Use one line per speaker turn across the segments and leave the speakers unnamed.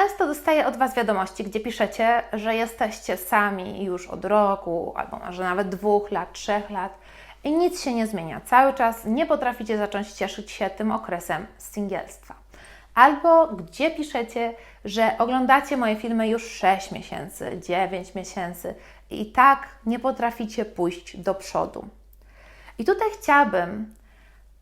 Często dostaję od Was wiadomości, gdzie piszecie, że jesteście sami już od roku, albo może nawet dwóch lat, trzech lat i nic się nie zmienia. Cały czas nie potraficie zacząć cieszyć się tym okresem singielstwa. Albo gdzie piszecie, że oglądacie moje filmy już 6 miesięcy, 9 miesięcy i tak nie potraficie pójść do przodu. I tutaj chciałabym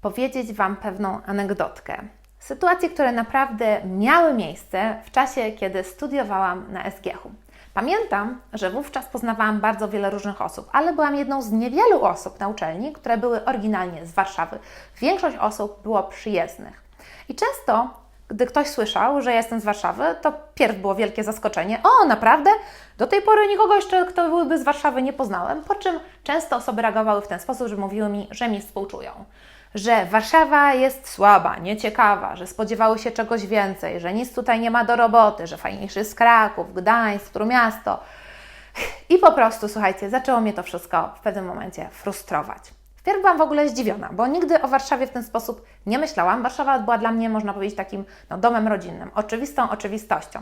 powiedzieć Wam pewną anegdotkę. Sytuacje, które naprawdę miały miejsce w czasie, kiedy studiowałam na SGH-u. Pamiętam, że wówczas poznawałam bardzo wiele różnych osób, ale byłam jedną z niewielu osób na uczelni, które były oryginalnie z Warszawy. Większość osób było przyjezdnych. I często, gdy ktoś słyszał, że jestem z Warszawy, to pierw było wielkie zaskoczenie. O, naprawdę? Do tej pory nikogo jeszcze, kto byłby z Warszawy, nie poznałem. Po czym często osoby reagowały w ten sposób, że mówiły mi, że mi współczują że Warszawa jest słaba, nieciekawa, że spodziewały się czegoś więcej, że nic tutaj nie ma do roboty, że fajniejszy jest Kraków, Gdańsk, Trójmiasto. I po prostu, słuchajcie, zaczęło mnie to wszystko w pewnym momencie frustrować. Wpierw byłam w ogóle zdziwiona, bo nigdy o Warszawie w ten sposób nie myślałam. Warszawa była dla mnie, można powiedzieć, takim no, domem rodzinnym, oczywistą oczywistością.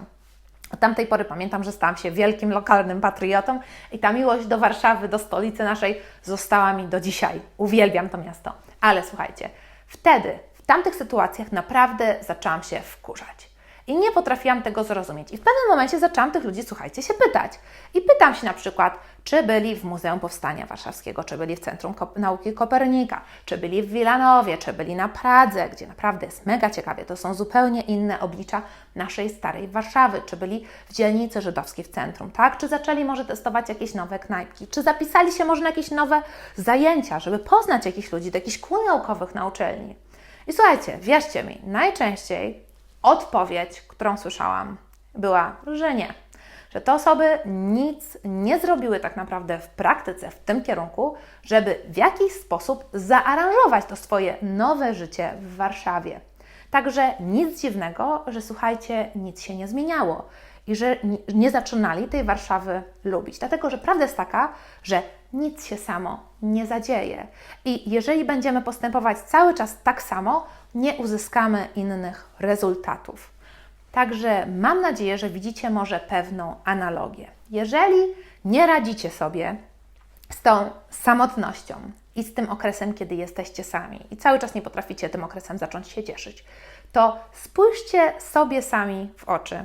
Od tamtej pory pamiętam, że stałam się wielkim lokalnym patriotą i ta miłość do Warszawy, do stolicy naszej została mi do dzisiaj. Uwielbiam to miasto. Ale słuchajcie, wtedy, w tamtych sytuacjach naprawdę zaczęłam się wkurzać. I nie potrafiłam tego zrozumieć. I w pewnym momencie zaczęłam tych ludzi, słuchajcie, się pytać. I pytam się na przykład, czy byli w Muzeum Powstania Warszawskiego, czy byli w Centrum Nauki Kopernika, czy byli w Wilanowie, czy byli na Pradze, gdzie naprawdę jest mega ciekawie. To są zupełnie inne oblicza naszej starej Warszawy, czy byli w dzielnicy żydowskiej w centrum, tak? Czy zaczęli może testować jakieś nowe knajpki, czy zapisali się może na jakieś nowe zajęcia, żeby poznać jakichś ludzi, do jakichś kół naukowych na uczelni. I słuchajcie, wierzcie mi, najczęściej odpowiedź, którą słyszałam, była, że nie. Że te osoby nic nie zrobiły tak naprawdę w praktyce w tym kierunku, żeby w jakiś sposób zaaranżować to swoje nowe życie w Warszawie. Także nic dziwnego, że słuchajcie, nic się nie zmieniało i że nie zaczynali tej Warszawy lubić. Dlatego, że prawda jest taka, że nic się samo nie zadzieje. I jeżeli będziemy postępować cały czas tak samo, nie uzyskamy innych rezultatów. Także mam nadzieję, że widzicie może pewną analogię. Jeżeli nie radzicie sobie z tą samotnością i z tym okresem, kiedy jesteście sami i cały czas nie potraficie tym okresem zacząć się cieszyć, to spójrzcie sobie sami w oczy.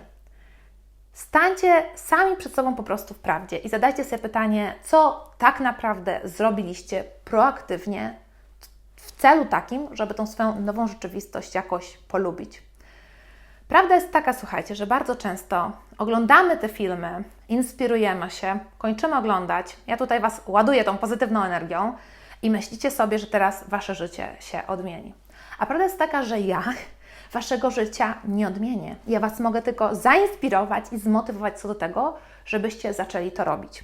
Stańcie sami przed sobą po prostu w prawdzie i zadajcie sobie pytanie, co tak naprawdę zrobiliście proaktywnie w celu takim, żeby tą swoją nową rzeczywistość jakoś polubić. Prawda jest taka, słuchajcie, że bardzo często oglądamy te filmy, inspirujemy się, kończymy oglądać. Ja tutaj Was ładuję tą pozytywną energią i myślicie sobie, że teraz Wasze życie się odmieni. A prawda jest taka, że ja Waszego życia nie odmienię. Ja Was mogę tylko zainspirować i zmotywować co do tego, żebyście zaczęli to robić.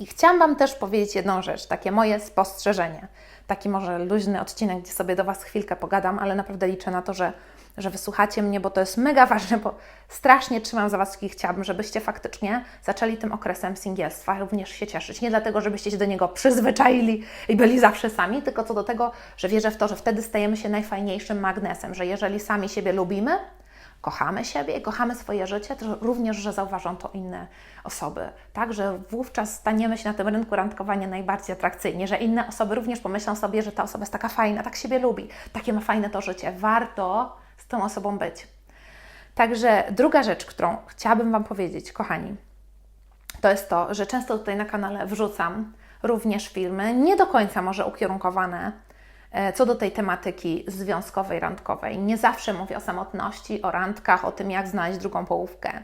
I chciałam Wam też powiedzieć jedną rzecz, takie moje spostrzeżenie. Taki może luźny odcinek, gdzie sobie do Was chwilkę pogadam, ale naprawdę liczę na to, że, że wysłuchacie mnie, bo to jest mega ważne, bo strasznie trzymam za Was i chciałabym, żebyście faktycznie zaczęli tym okresem singielstwa również się cieszyć. Nie dlatego, żebyście się do niego przyzwyczaili i byli zawsze sami, tylko co do tego, że wierzę w to, że wtedy stajemy się najfajniejszym magnesem, że jeżeli sami siebie lubimy, kochamy siebie kochamy swoje życie, to również, że zauważą to inne osoby. Tak, że wówczas staniemy się na tym rynku randkowania najbardziej atrakcyjnie, że inne osoby również pomyślą sobie, że ta osoba jest taka fajna, tak siebie lubi, takie ma fajne to życie. Warto z tą osobą być. Także druga rzecz, którą chciałabym Wam powiedzieć, kochani, to jest to, że często tutaj na kanale wrzucam również filmy nie do końca może ukierunkowane co do tej tematyki związkowej, randkowej. Nie zawsze mówię o samotności, o randkach, o tym, jak znaleźć drugą połówkę.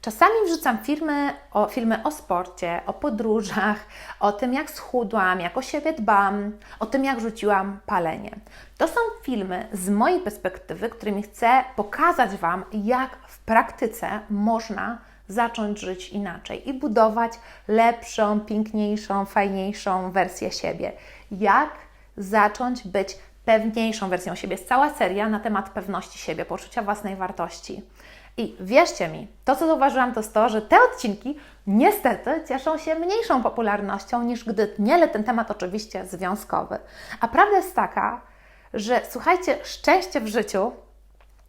Czasami wrzucam filmy o, filmy o sporcie, o podróżach, o tym, jak schudłam, jak o siebie dbam, o tym, jak rzuciłam palenie. To są filmy z mojej perspektywy, którymi chcę pokazać Wam, jak w praktyce można zacząć żyć inaczej i budować lepszą, piękniejszą, fajniejszą wersję siebie. Jak zacząć być pewniejszą wersją siebie. Jest cała seria na temat pewności siebie, poczucia własnej wartości. I wierzcie mi, to co zauważyłam, to jest to, że te odcinki niestety cieszą się mniejszą popularnością niż gdy nie ten temat oczywiście związkowy. A prawda jest taka, że słuchajcie, szczęście w życiu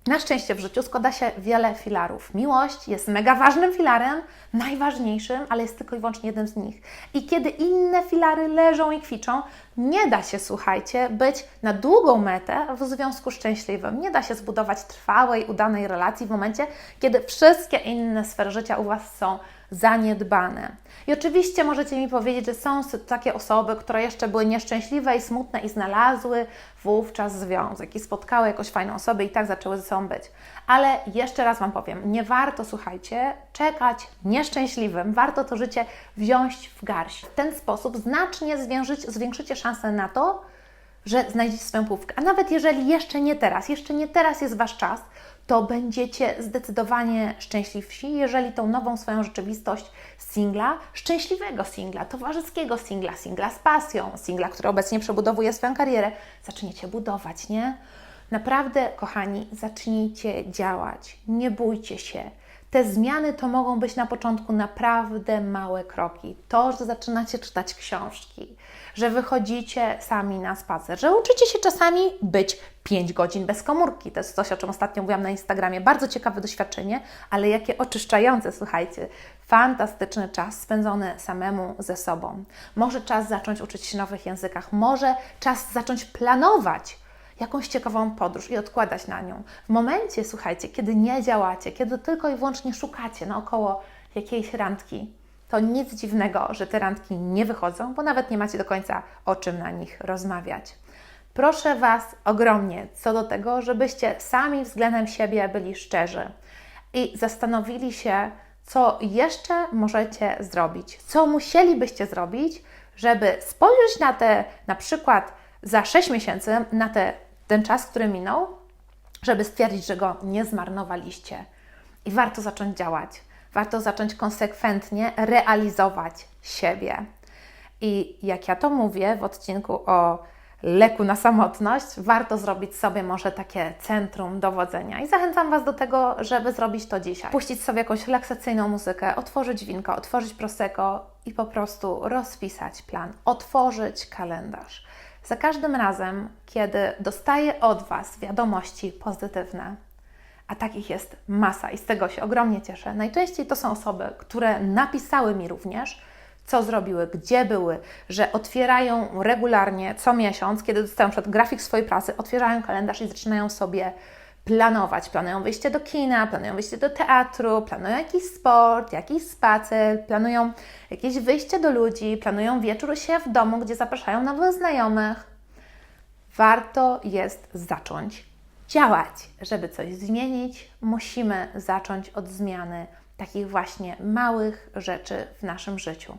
Na szczęście w życiu składa się wiele filarów. Miłość jest mega ważnym filarem, najważniejszym, ale jest tylko i wyłącznie jednym z nich. I kiedy inne filary leżą i kwiczą, nie da się, słuchajcie, być na długą metę w związku szczęśliwym. Nie da się zbudować trwałej, udanej relacji w momencie, kiedy wszystkie inne sfery życia u Was są zaniedbane. I oczywiście możecie mi powiedzieć, że są takie osoby, które jeszcze były nieszczęśliwe i smutne i znalazły wówczas związek i spotkały jakąś fajną osobę i tak zaczęły ze sobą być. Ale jeszcze raz Wam powiem, nie warto, słuchajcie, czekać nieszczęśliwym, warto to życie wziąć w garść. W ten sposób znacznie zwiększycie szanse na to, że znajdziecie swoją półkę. A nawet jeżeli jeszcze nie teraz, jeszcze nie teraz jest Wasz czas, to będziecie zdecydowanie szczęśliwsi, jeżeli tą nową swoją rzeczywistość singla, szczęśliwego singla, towarzyskiego singla, singla z pasją, singla, który obecnie przebudowuje swoją karierę, zaczniecie budować, nie? Naprawdę, kochani, zacznijcie działać, nie bójcie się. Te zmiany to mogą być na początku naprawdę małe kroki. To, że zaczynacie czytać książki, że wychodzicie sami na spacer, że uczycie się czasami być 5 godzin bez komórki. To jest coś, o czym ostatnio mówiłam na Instagramie. Bardzo ciekawe doświadczenie, ale jakie oczyszczające, słuchajcie. Fantastyczny czas spędzony samemu ze sobą. Może czas zacząć uczyć się nowych językach, może czas zacząć planować jakąś ciekawą podróż i odkładać na nią. W momencie, słuchajcie, kiedy nie działacie, kiedy tylko i wyłącznie szukacie naokoło jakiejś randki, to nic dziwnego, że te randki nie wychodzą, bo nawet nie macie do końca o czym na nich rozmawiać. Proszę Was ogromnie co do tego, żebyście sami względem siebie byli szczerzy i zastanowili się, co jeszcze możecie zrobić, co musielibyście zrobić, żeby spojrzeć na te na przykład za 6 miesięcy, na te ten czas, który minął, żeby stwierdzić, że go nie zmarnowaliście. I warto zacząć działać. Warto zacząć konsekwentnie realizować siebie. I jak ja to mówię w odcinku o leku na samotność, warto zrobić sobie może takie centrum dowodzenia. I zachęcam Was do tego, żeby zrobić to dzisiaj. Puścić sobie jakąś relaksacyjną muzykę, otworzyć winko, otworzyć prosecco i po prostu rozpisać plan, otworzyć kalendarz. Za każdym razem, kiedy dostaję od Was wiadomości pozytywne, a takich jest masa i z tego się ogromnie cieszę, najczęściej to są osoby, które napisały mi również, co zrobiły, gdzie były, że otwierają regularnie co miesiąc, kiedy dostają przed grafik swojej pracy, otwierają kalendarz i zaczynają sobie planować. Planują wyjście do kina, planują wyjście do teatru, planują jakiś sport, jakiś spacer, planują jakieś wyjście do ludzi, planują wieczór się w domu, gdzie zapraszają nowych znajomych. Warto jest zacząć działać. Żeby coś zmienić, musimy zacząć od zmiany takich właśnie małych rzeczy w naszym życiu.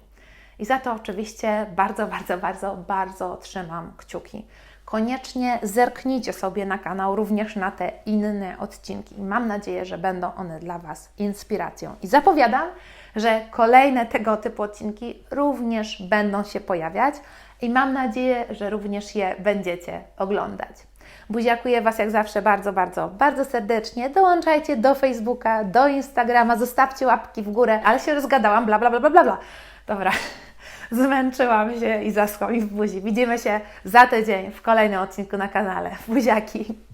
I za to oczywiście bardzo, bardzo, bardzo, bardzo trzymam kciuki koniecznie zerknijcie sobie na kanał również na te inne odcinki. Mam nadzieję, że będą one dla Was inspiracją. I zapowiadam, że kolejne tego typu odcinki również będą się pojawiać i mam nadzieję, że również je będziecie oglądać. Buziakuję Was jak zawsze bardzo, bardzo, bardzo serdecznie. Dołączajcie do Facebooka, do Instagrama, zostawcie łapki w górę, ale się rozgadałam, bla, bla, bla, bla, bla. Dobra, zmęczyłam się i zaschło mi w buzi. Widzimy się za tydzień w kolejnym odcinku na kanale. Buziaki!